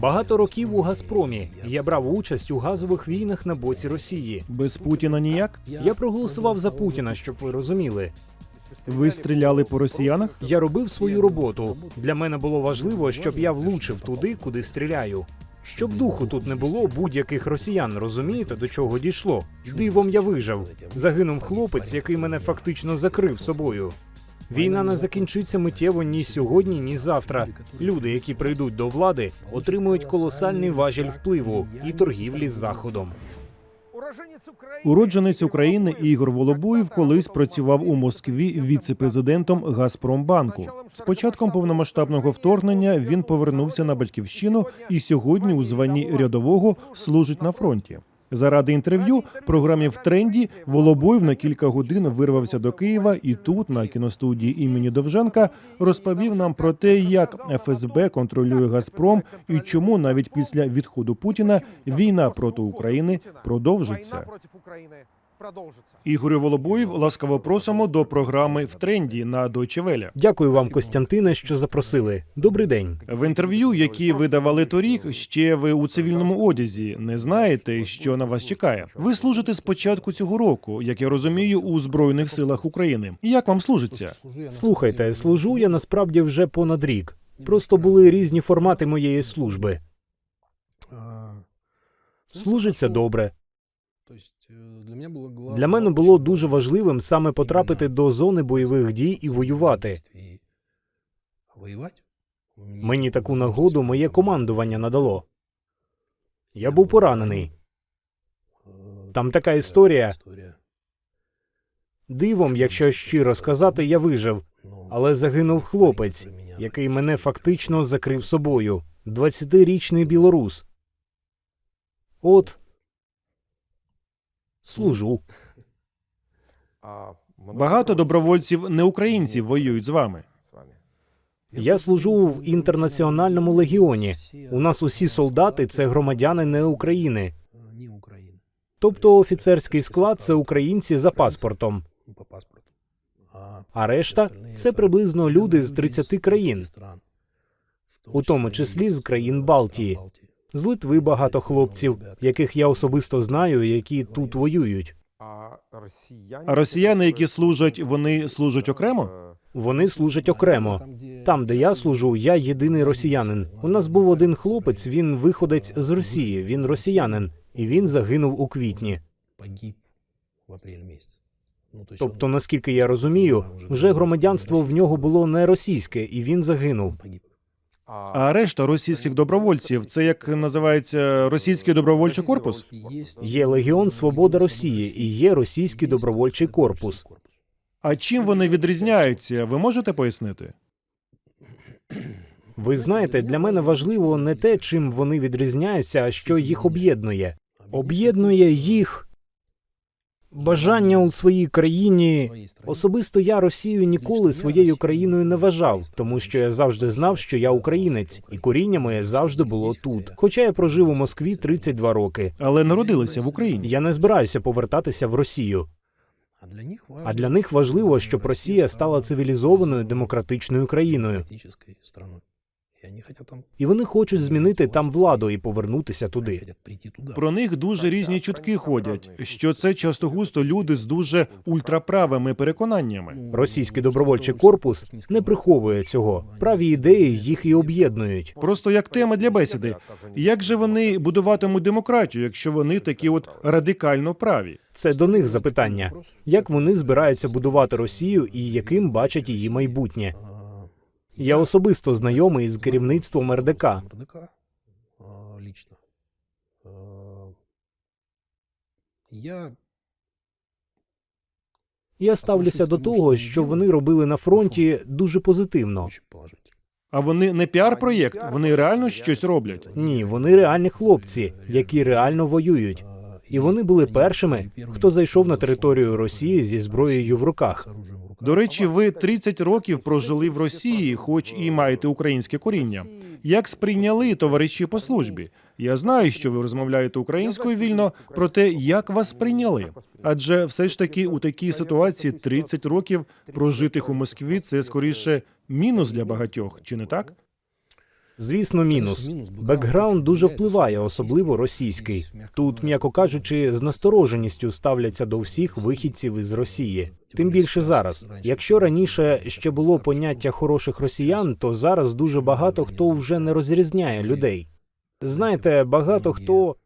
Багато років у Газпромі я брав участь у газових війнах на боці Росії. Без Путіна ніяк? Я проголосував за Путіна, щоб ви розуміли. Ви стріляли по росіянах? Я робив свою роботу. Для мене було важливо, щоб я влучив туди, куди стріляю. Щоб духу тут не було будь-яких росіян, розумієте, до чого дійшло? Дивом я вижив. Загинув хлопець, який мене фактично закрив собою. Війна не закінчиться миттєво ні сьогодні, ні завтра. Люди, які прийдуть до влади, отримують колосальний важіль впливу і торгівлі з заходом. Уродженець України Ігор Волобуєв колись працював у Москві віце-президентом Газпромбанку. З початком повномасштабного вторгнення він повернувся на батьківщину і сьогодні у званні рядового служить на фронті. Заради інтерв'ю програмі в тренді Волобуєв на кілька годин вирвався до Києва і тут, на кіностудії імені Довженка, розповів нам про те, як ФСБ контролює Газпром і чому навіть після відходу Путіна війна проти України продовжиться. Продолжится. Ігорю Волобуєв, ласкаво просимо до програми в тренді на Deutsche Welle. Дякую вам, Костянтине, що запросили. Добрий день. В інтерв'ю, які ви давали торік, ще ви у цивільному одязі не знаєте, що на вас чекає. Ви служите з початку цього року, як я розумію, у збройних силах України. Як вам служиться? Слухайте, служу я насправді вже понад рік. Просто були різні формати моєї служби. Служиться добре. Для мене було дуже важливим саме потрапити до зони бойових дій і воювати. Мені таку нагоду моє командування надало. Я був поранений. Там така історія. Дивом, якщо щиро сказати, я вижив, але загинув хлопець, який мене фактично закрив собою. 20-річний білорус. От служу. Багато добровольців не українців воюють з вами. Я служу в інтернаціональному легіоні. У нас усі солдати це громадяни не України. Тобто офіцерський склад це українці за паспортом, а решта це приблизно люди з 30 країн, у тому числі з країн Балтії. З Литви багато хлопців, яких я особисто знаю, які тут воюють. А росіяни, росіяни, які служать, вони служать окремо? Вони служать окремо. Там, де я служу, я єдиний росіянин. У нас був один хлопець, він виходець з Росії, він росіянин, і він загинув у квітні. Ну, то есть Тобто, наскільки я розумію, вже громадянство в нього було не російське, і він загинув. А решта російських добровольців це як називається російський добровольчий корпус? Є Легіон Свобода Росії і є російський добровольчий корпус. А чим вони відрізняються? Ви можете пояснити? Ви знаєте, для мене важливо не те, чим вони відрізняються, а що їх об'єднує. Об'єднує їх бажання у своїй країні. Особисто я Росію ніколи своєю країною не вважав, тому що я завжди знав, що я українець, і коріння моє завжди було тут. Хоча я прожив у Москві 32 роки. Але народилися в Україні. Я не збираюся повертатися в Росію. А для них для них важливо, щоб Росія стала цивілізованою демократичною країною, і вони хочуть змінити там владу і повернутися туди. Про них дуже різні чутки ходять, що це часто густо люди з дуже ультраправими переконаннями. Російський добровольчий корпус не приховує цього. Праві ідеї їх і об'єднують. Просто як тема для бесіди. Як же вони будуватимуть демократію, якщо вони такі от радикально праві? Це до них запитання. Як вони збираються будувати Росію і яким бачать її майбутнє? Я особисто знайомий з керівництвом РДК. Лично. Я Я ставлюся до того, що вони робили на фронті дуже позитивно. А вони не піар-проєкт, вони реально щось роблять. Ні, вони реальні хлопці, які реально воюють. І вони були першими, хто зайшов на територію Росії зі зброєю в руках. До речі, ви 30 років прожили в Росії, хоч і маєте українське коріння. Як сприйняли товариші по службі? Я знаю, що ви розмовляєте українською вільно, проте як вас сприйняли? Адже все ж таки у такій ситуації 30 років прожитих у Москві це скоріше мінус для багатьох, чи не так? Звісно, мінус. Бекграунд дуже впливає, особливо російський. Тут, м'яко кажучи, з настороженістю ставляться до всіх вихідців із Росії. Тим більше зараз. Якщо раніше ще було поняття хороших росіян, то зараз дуже багато хто вже не розрізняє людей. Знаєте, багато хто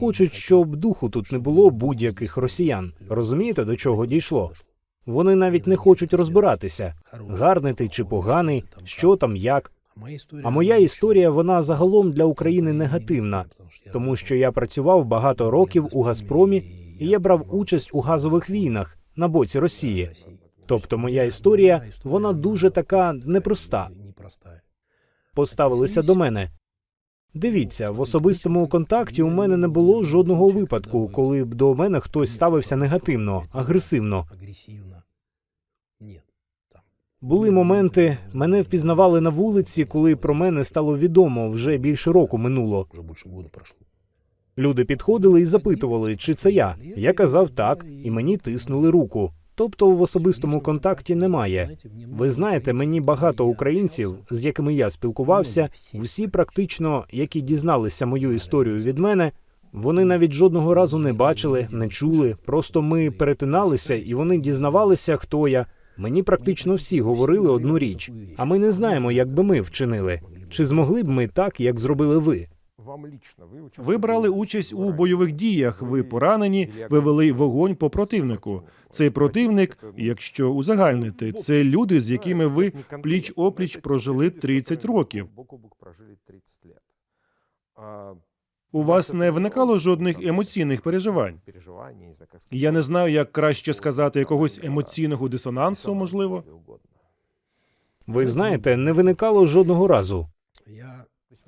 хочуть, щоб духу тут не було будь-яких росіян. Розумієте, до чого дійшло? Вони навіть не хочуть розбиратися, гарний ти чи поганий, що там, як. А моя історія вона загалом для України негативна, тому що я працював багато років у Газпромі і я брав участь у газових війнах на боці Росії. Тобто моя історія вона дуже така непроста. Поставилися до мене. Дивіться, в особистому контакті у мене не було жодного випадку, коли б до мене хтось ставився негативно, агресивно. Були моменти, мене впізнавали на вулиці, коли про мене стало відомо вже більше року минуло. Люди підходили і запитували, чи це я. Я казав так, і мені тиснули руку. Тобто в особистому контакті немає. Ви знаєте, мені багато українців, з якими я спілкувався, всі практично, які дізналися мою історію від мене, вони навіть жодного разу не бачили, не чули. Просто ми перетиналися, і вони дізнавалися, хто я. Мені практично всі говорили одну річ. А ми не знаємо, як би ми вчинили. Чи змогли б ми так, як зробили ви? Ви брали участь у бойових діях. Ви поранені, ви вели вогонь по противнику. Цей противник, якщо узагальнити, це люди, з якими ви пліч опліч прожили 30 років. Бок о бок прожили 30 лет. А, У вас не виникало жодних емоційних переживань. Я не знаю, як краще сказати якогось емоційного дисонансу, можливо. Ви знаєте, не виникало жодного разу.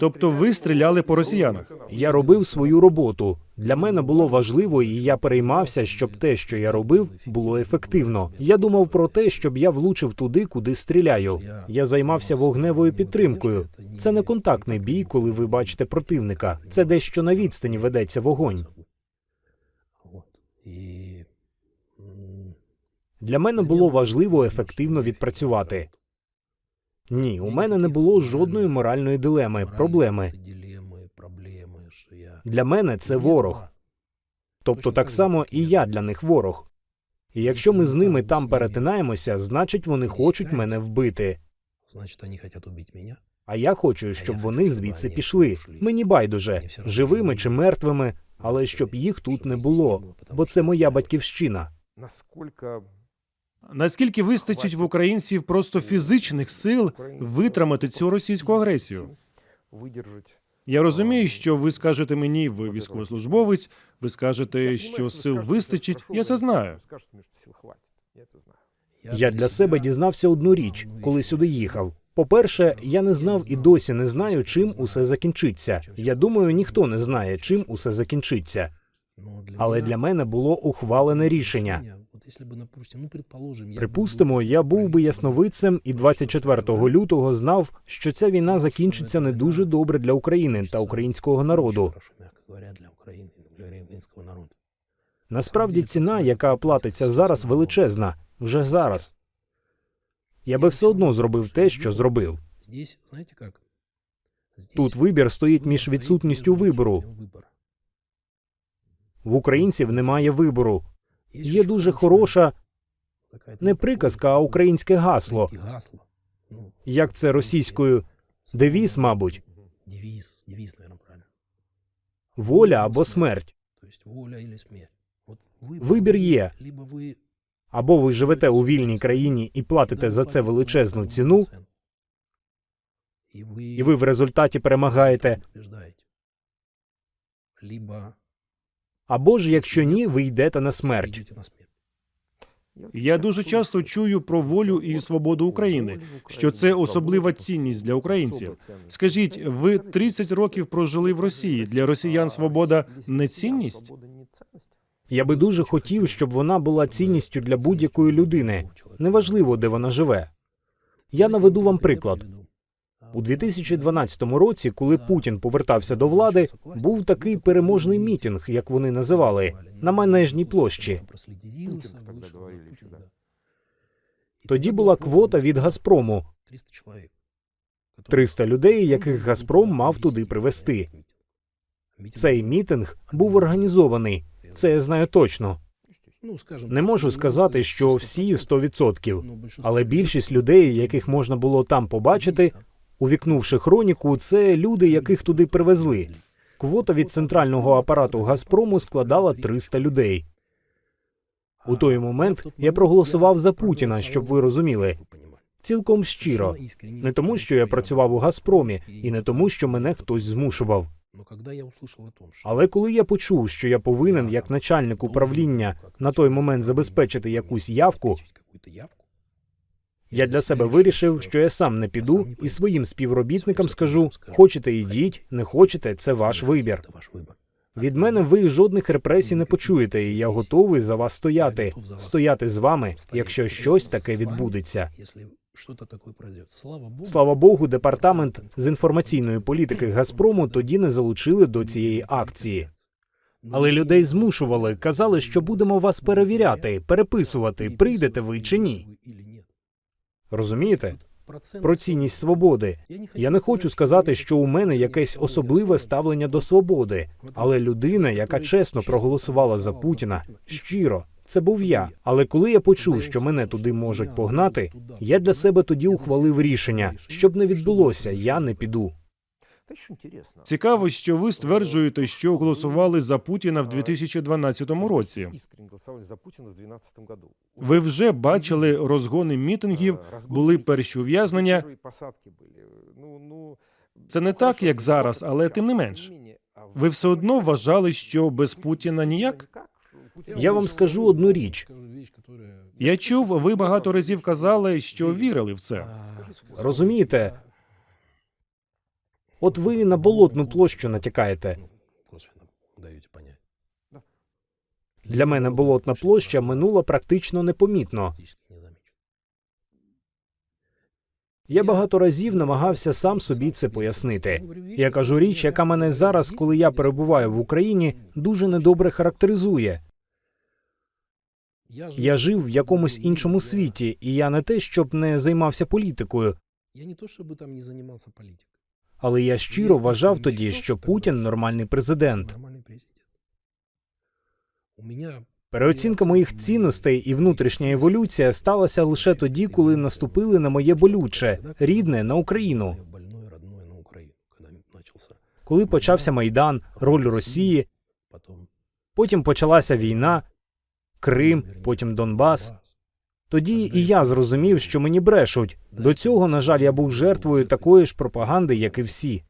Тобто ви стріляли по росіянах? Я робив свою роботу. Для мене було важливо, і я переймався, щоб те, що я робив, було ефективно. Я думав про те, щоб я влучив туди, куди стріляю. Я займався вогневою підтримкою. Це не контактний бій, коли ви бачите противника. Це дещо на відстані ведеться вогонь. Для мене було важливо ефективно відпрацювати. Ні, у мене не було жодної моральної дилеми, проблеми. Для мене це ворог. Тобто так само і я для них ворог. І якщо ми з ними там перетинаємося, значить вони хочуть мене вбити. Значит, они хотят убить меня? А я хочу, щоб вони звідси пішли. Мені байдуже, живими чи мертвими, але щоб їх тут не було, бо це моя батьківщина. Наскільки вистачить в українців просто фізичних сил витримати цю російську агресію? Я розумію, що ви скажете мені, ви військовослужбовець, ви скажете, що сил вистачить. Я це знаю. Я для себе дізнався одну річ, коли сюди їхав. По-перше, я не знав і досі не знаю, чим усе закінчиться. Я думаю, ніхто не знає, чим усе закінчиться. Але для мене було ухвалене рішення. Ну, предположим, я Припустимо, я був би ясновидцем і 24 лютого знав, що ця війна закінчиться не дуже добре для України та українського народу. Насправді ціна, яка платиться зараз, величезна вже зараз. Я би все одно зробив те, що зробив. Тут вибір стоїть між відсутністю вибору. В українців немає вибору. Є дуже хороша не приказка, а українське гасло. Ну, Як це російською? девіз, мабуть, воля або смерть. Вибір є. Або ви живете у вільній країні і платите за це величезну ціну, і ви в результаті перемагаєте. Або ж, якщо ні, ви йдете на смерть. йдете на смерть. Я дуже часто чую про волю і свободу України, що це особлива цінність для українців. Скажіть, ви 30 років прожили в Росії. Для росіян свобода не цінність? Я би дуже хотів, щоб вона була цінністю для будь-якої людини. Неважливо, де вона живе. Я наведу вам приклад. У 2012 році, коли Путін повертався до влади, був такий переможний мітинг, як вони називали, на Манежній площі. Тоді була квота від Газпрому. 300 людей, яких Газпром мав туди привезти. Цей мітинг був організований. Це я знаю точно. Не можу сказати, що всі 100%, але більшість людей, яких можна було там побачити, увікнувши хроніку, це люди, яких туди привезли. Квота від центрального апарату Газпрому складала 300 людей. У той момент я проголосував за Путіна, щоб ви розуміли. Цілком щиро. Не тому, що я працював у Газпромі, і не тому, що мене хтось змушував. Але коли я почув, що я повинен, як начальник управління, на той момент забезпечити якусь явку, я для себе вирішив, що я сам не піду і своїм співробітникам скажу: хочете, ідіть, не хочете, це ваш вибір. Від мене ви жодних репресій не почуєте, і я готовий за вас стояти, стояти з вами, якщо щось таке відбудеться. Слава Богу, департамент з інформаційної політики Газпрому тоді не залучили до цієї акції. Але людей змушували, казали, що будемо вас перевіряти, переписувати, прийдете ви чи ні. Розумієте? Про цінність свободи. Я не хочу сказати, що у мене якесь особливе ставлення до свободи, але людина, яка чесно проголосувала за Путіна, щиро, це був я. Але коли я почув, що мене туди можуть погнати, я для себе тоді ухвалив рішення, щоб не відбулося, я не піду. Это очень интересно. Цікаво, що ви стверджуєте, що голосували за Путіна в 2012 році. Искренне голосовали за Путина в 2012 году. Ви вже бачили розгони мітингів, були перші ув'язнення. Первые посадки были. Ну, ну, Це не ну, так, хорошо, як ну, зараз, ладно, але сейчас, тим не тем менш. менее, а Ви все одно что, вважали, що Путин без без Путіна ніяк? никак? Что Путин Я вам вышел скажу на одну выборы? річ. Я чув, ви багато разів казали, що вірили в це. Розумієте? От ви на болотну площу натякаєте. Для мене болотна площа минула практично непомітно. Я багато разів намагався сам собі це пояснити. Я кажу річ, яка мене зараз, коли я перебуваю в Україні, дуже недобре характеризує. Я жив в якомусь іншому світі, і я не те, щоб не займався політикою, Я не то, чтобы там не занимался политикой. Але я щиро вважав тоді, що Путін нормальний президент. Переоцінка моїх цінностей і внутрішня еволюція сталася лише тоді, коли наступили на моє болюче, рідне на Україну. Коли почався майдан, роль Росії, потім почалася війна, Крим, потім Донбас. Тоді і я зрозумів, що мені брешуть. До цього, на жаль, я був жертвою такої ж пропаганди, як і всі.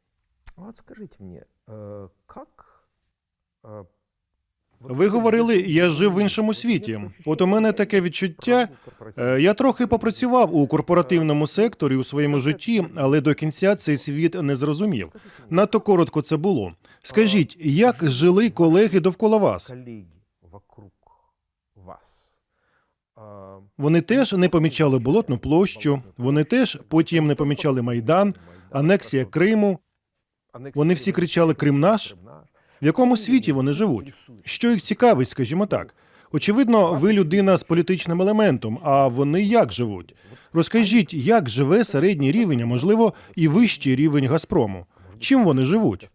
А Вот скажите мне, э, как... э, вот Ви вы говорили, говорите, я что жив в вы- іншому вот світі. нет От у мене ощущения, таке что відчуття. работал корпоративно. Е, Я трохи попрацював у корпоративному секторі у своєму житті, але до кінця цей світ не зрозумів. Скажите мне, Надто коротко це було. Скажіть, як жили колеги довкола вас? Вони теж не помічали болотну площу, вони теж потім не помічали майдан, анексія Криму. Вони всі кричали «Крим наш». В якому світі вони живуть? Що їх цікавить, скажімо так? Очевидно, ви людина з політичним елементом, а вони як живуть? Розкажіть, як живе середній рівень, а можливо, і вищий рівень Газпрому? Чим вони живуть?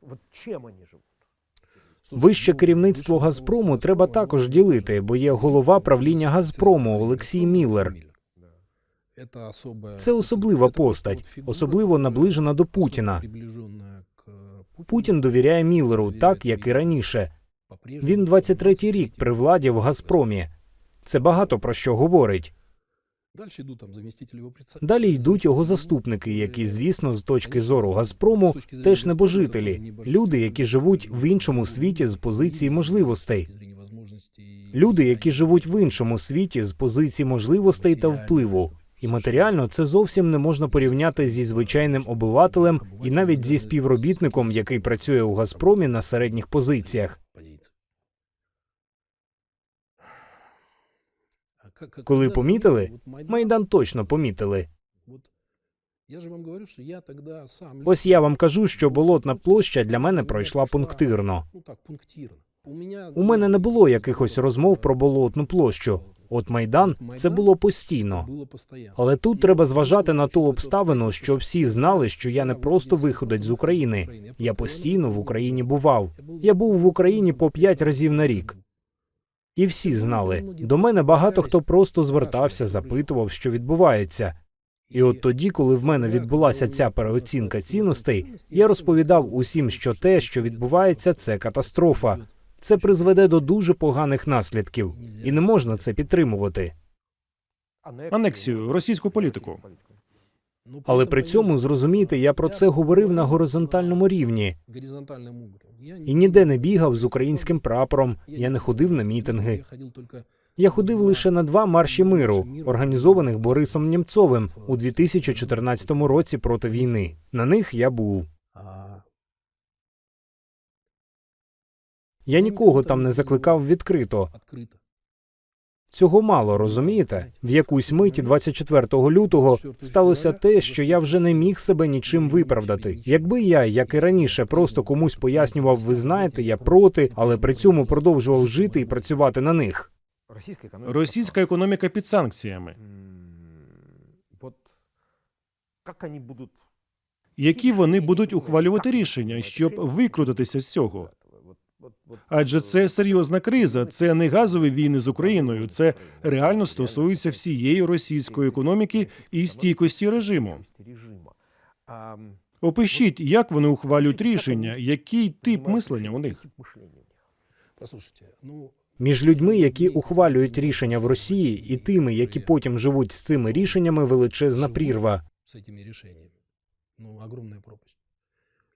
Вище керівництво Газпрому треба також ділити, бо є голова правління Газпрому Олексій Міллер. Це особлива постать, особливо наближена до Путіна. Путін довіряє Міллеру, так як і раніше. Він 23-й рік при владі в Газпромі. Це багато про що говорить. Далі йдуть його заступники, які, звісно, з точки зору Газпрому теж небожителі, люди, які живуть в іншому світі з позиції можливостей. Люди, які живуть в іншому світі з позиції можливостей та впливу. І матеріально це зовсім не можна порівняти зі звичайним обивателем і навіть зі співробітником, який працює у Газпромі на середніх позиціях. Коли помітили, Майдан точно помітили. Я же вам говорю, что я тогда сам... Ось я вам кажу, що болотна площа для мене пройшла пунктирно. Ну. У мене не було якихось розмов про болотну площу. От майдан це було постійно. Але тут треба зважати на ту обставину, що всі знали, що я не просто виходець з України. Я постійно в Україні бував. Я був в Україні по п'ять разів на рік. І всі знали. До мене багато хто просто звертався, запитував, що відбувається. І от тоді, коли в мене відбулася ця переоцінка цінностей, я розповідав усім, що те, що відбувається, це катастрофа. Це призведе до дуже поганих наслідків, і не можна це підтримувати. Анексію, російську політику. Ну, Але при цьому зрозумійте, я про це говорив на горизонтальному рівні і ніде не бігав з українським прапором. Я не ходив на мітинги. Я ходив лише на два марші миру, організованих Борисом Німцовим у 2014 році проти війни. На них я був. Я нікого там не закликав відкрито. Цього мало, розумієте? В якусь миті 24 лютого сталося те, що я вже не міг себе нічим виправдати. Якби я, як і раніше, просто комусь пояснював, ви знаєте, я проти, але при цьому продовжував жити і працювати на них. Російська економіка. Під санкціями. Які вони будуть ухвалювати рішення, щоб викрутитися з цього? Адже э, це серйозна криза, це не газові війни з Україною, це реально стосується всієї російської економіки і стійкості режиму. Опишіть, як вони ухвалюють рішення, який тип мислення у них. ну, Між людьми, які ухвалюють рішення в Росії, і тими, які потім живуть з цими рішеннями, величезна прірва. с этими решениями. Ну, огромная пропасть.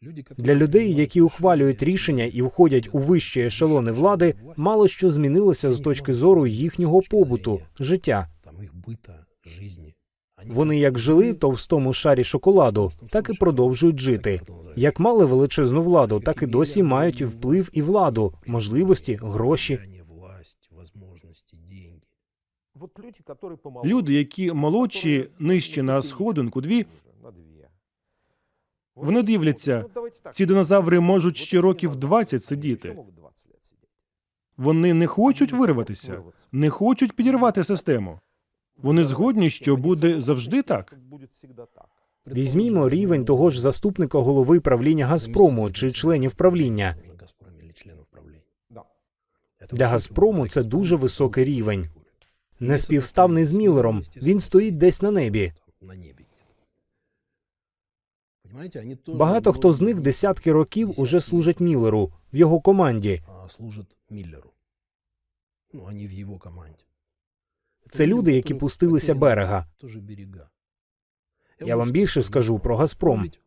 Люди, которые Для людей, принимают які ухвалюють решения, рішення і входять у вищі ешелони влади, мало що змінилося з точки зору їхнього побуту, життя. там их быта, жизни. Они Вони як жили в товстому шарі шоколаду, так і продовжують жити. Як мали величезну владу, так і досі мають і вплив і владу, можливості, гроші. Влияние, власть, возможности, деньги. Вот люди, которые помоложе, Люди, які молодші, которые нижче на несколько сходинку, дві, на дві. Вони дивляться, Ну, давайте так. ці динозаври можуть Вот ще эти років динозаври, 20 они сидіти. ще можуть 20 лет сидіти. Вони не хочуть Вони вирватися, вирватися. не хочуть підірвати систему. Вони згодні, що Вони буде згодні, завжди що так. буде завжди так. Візьмімо рівень того ж заступника голови правління Газпрому чи членів правління. Газпром или членов правления. Да. Это Для высокий Газпрому уровень. це дуже високий рівень. Уровень. Не співставний з Міллером. Він стоїть десь на небі. Багато хто з многие них десятки років уже служать Міллеру в його команді. а, служат Миллеру. Ну, они в его команде. Это Це люди, у які которых пустилися потеряны берега. Тоже берега. Я вам більше скажу про Газпром. Ведь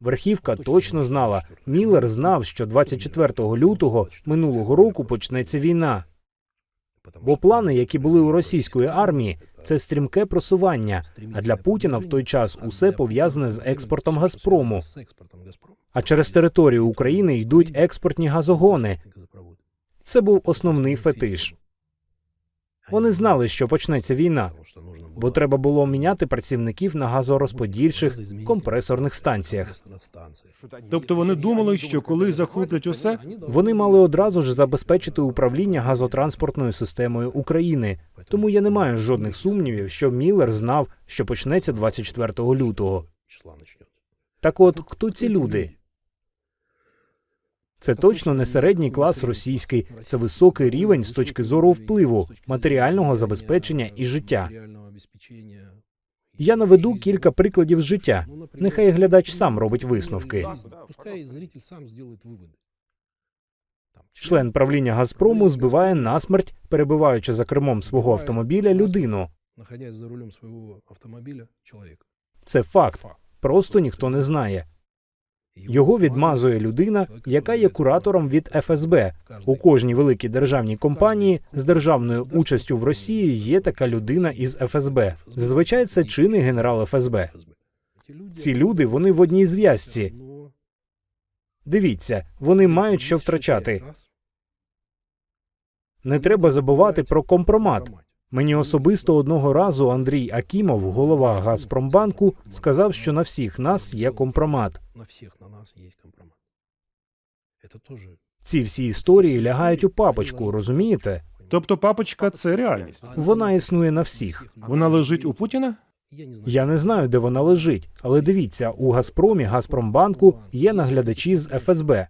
Верхівка точно знала. Міллер знав, що 24 лютого минулого року почнеться війна. Бо плани, які були у російської армії, це стрімке просування. А для Путіна в той час усе пов'язане. З експортом Газпрому. А через територію України йдуть експортні газогони. Це був основний фетиш. Вони знали, що почнеться війна, бо треба було міняти працівників на газорозподільчих компресорних станціях. Тобто вони думали, що коли захоплять усе, Вони мали одразу ж забезпечити управління газотранспортною системою України. Тому я не маю жодних сумнівів, що Міллер знав, що почнеться 24 лютого. Так от, хто ці люди? Це точно не середній клас російський, це високий рівень з точки зору впливу, матеріального забезпечення і життя. Я наведу кілька прикладів з життя. Ну, Нехай глядач сам робить висновки. Сделает выводы. Член правління Газпрому збиває насмерть, перебуваючи за кермом свого автомобіля, людину. за рулем своего автомобиля, человек. Це факт. Просто ніхто не знає. Його відмазує людина, яка є куратором від ФСБ. У кожній великій державній компанії з державною участю в Росії є така людина із ФСБ. Зазвичай це чинний генерал ФСБ. Ці люди вони в одній зв'язці. Дивіться, вони мають що втрачати. Не треба забувати про компромат. Мені особисто одного разу Андрій Акімов, голова Газпромбанку, сказав, що на всіх нас є компромат. На всех на нас есть компромат. Это тоже... Ці всі історії лягають у папочку, розумієте? Тобто, папочка це реальність. Вона існує на всіх. Вона лежить у Путіна? Я не. Я не знаю, де вона лежить, але дивіться, у Газпромі, Газпромбанку є наглядачі з ФСБ.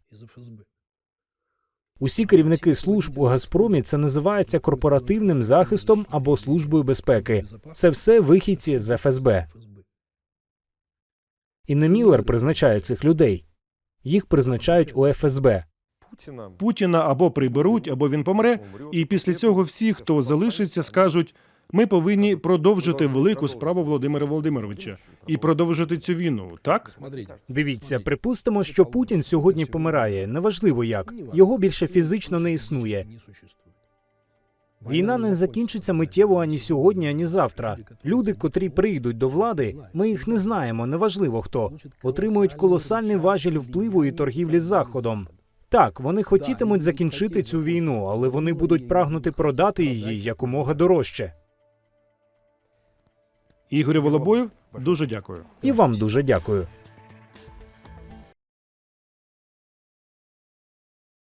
Усі керівники служб у Газпромі це називається корпоративним захистом або службою безпеки. Це все вихідці з ФСБ. І не Міллер призначає цих людей. Їх призначають у ФСБ. Путіна або приберуть, або він помре. І після цього всі, хто залишиться, скажуть: ми повинні продовжити велику справу Володимира Володимировича і продовжити цю війну. Так Смотрите. Дивіться, припустимо, що Путін сьогодні помирає. Неважливо як його більше фізично не існує. Не. Війна не закінчиться миттєво ані сьогодні, ані завтра. Люди, котрі прийдуть до влади, ми їх не знаємо, неважливо хто, отримують колосальний важіль впливу і торгівлі з заходом. Так, вони хотітимуть закінчити цю війну, але вони будуть прагнути продати її якомога дорожче. Ігор Волобоєв, дуже дякую. І вам дуже дякую.